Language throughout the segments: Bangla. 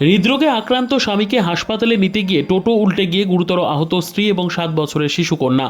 হৃদরোগে আক্রান্ত স্বামীকে হাসপাতালে নিতে গিয়ে টোটো উল্টে গিয়ে গুরুতর আহত স্ত্রী এবং সাত বছরের শিশুকন্যা।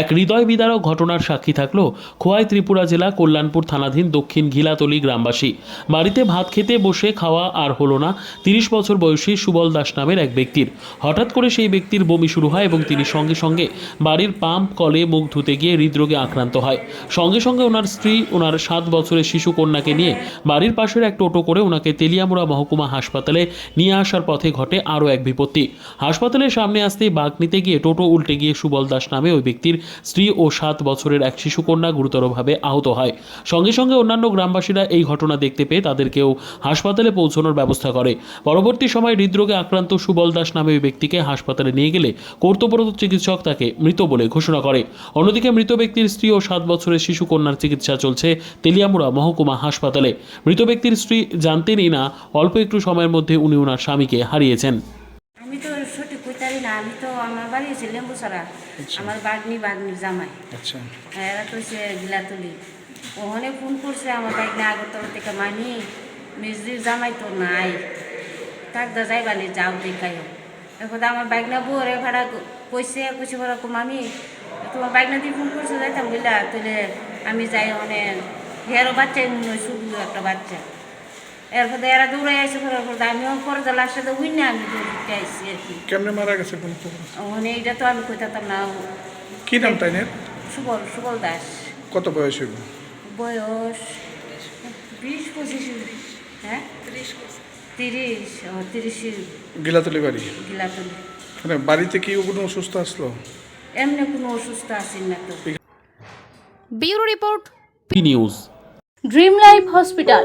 এক হৃদয় বিদারক ঘটনার সাক্ষী থাকল খোয়াই ত্রিপুরা জেলা কল্যাণপুর থানাধীন দক্ষিণ ঘিলাতলি গ্রামবাসী। বাড়িতে ভাত খেতে বসে খাওয়া আর হলো না তিরিশ বছর বয়সী সুবল দাস নামের এক ব্যক্তির। হঠাৎ করে সেই ব্যক্তির বমি শুরু হয় এবং তিনি সঙ্গে সঙ্গে বাড়ির পাম্প, কলে মুখ ধুতে গিয়ে হৃদরোগে আক্রান্ত হয়। সঙ্গে সঙ্গে ওনার স্ত্রী, ওনার সাত বছরের শিশু কন্যাকে নিয়ে বাড়ির পাশের এক টোটো করে ওনাকে তেলিয়ামুড়া মহকুমা হাসপাতালে নিয়ে আসার পথে ঘটে আরও এক বিপত্তি। হাসপাতালের সামনে আসতেই বাঘ নিতে গিয়ে টোটো উল্টে গিয়ে সুবল দাস নামে ওই ব্যক্তির স্ত্রী ও সাত বছরের এক শিশুকন্যা গুরুতরভাবে আহত হয়। সঙ্গে সঙ্গে অন্যান্য গ্রামবাসীরা এই ঘটনা দেখতে পেয়ে তাদেরকেও হাসপাতালে পৌঁছানোর ব্যবস্থা করে। পরবর্তী সময় হৃদরোগে আক্রান্ত সুবল দাস নামে ওই ব্যক্তিকে হাসপাতালে নিয়ে গেলে কর্তব্যরত চিকিৎসক তাকে মৃত বলে ঘোষণা করে। অন্যদিকে মৃত ব্যক্তির স্ত্রী ও সাত বছরের শিশু কন্যার চিকিৎসা চলছে তেলিয়ামুড়া মহকুমা হাসপাতালে। মৃত ব্যক্তির স্ত্রী জানতেনই না, অল্প একটু সময়ের মধ্যে উনি ওনার স্বামীকে হারিয়েছেন। আমি তো সঠিক কইতারি না আমি তো আমার বাড়ি হচ্ছে লেম্বুসারা আমার বাগনি বাগনির জামাই। আচ্ছা। এরা তো সে গিলাতুলি। ওখানে ফোন করছে আমার বাইক না আগরতলা থেকে মানি মিস্ত্রির জামাই তো নাই। তাক দা যাইবানি যাও দেখাইও। এখন আমার বাইক না বউরে ভাড়া কইছে কইছে বড় মামি তোমার বাইক না দিয়ে ফোন করছে যাইতাম বুঝলা তাহলে আমি যাই ওখানে। হেরও বাচ্চা শুধু একটা বাচ্চা। এরপর এরা দৌড়ে আসে করার পর আমিও পরে তো লাস্টে তো উইনে আমি দৌড়তে আসছি আর কি। কেমনে মারা গেছে কোন? মানে এইটা তো আমি কইতাম না কি নাম তাই না? সুবল সুবল দাস। কত বয়স হইব? বয়স বিশ পঁচিশ। হ্যাঁ? তিরিশ ও তিরিশ গিলাতলি বাড়ি? গিলাতুলি। মানে বাড়িতে কি কোনো অসুস্থ আসলো? এমনি কোনো অসুস্থ আছেন না তো। Bureau report P news dream life hospital.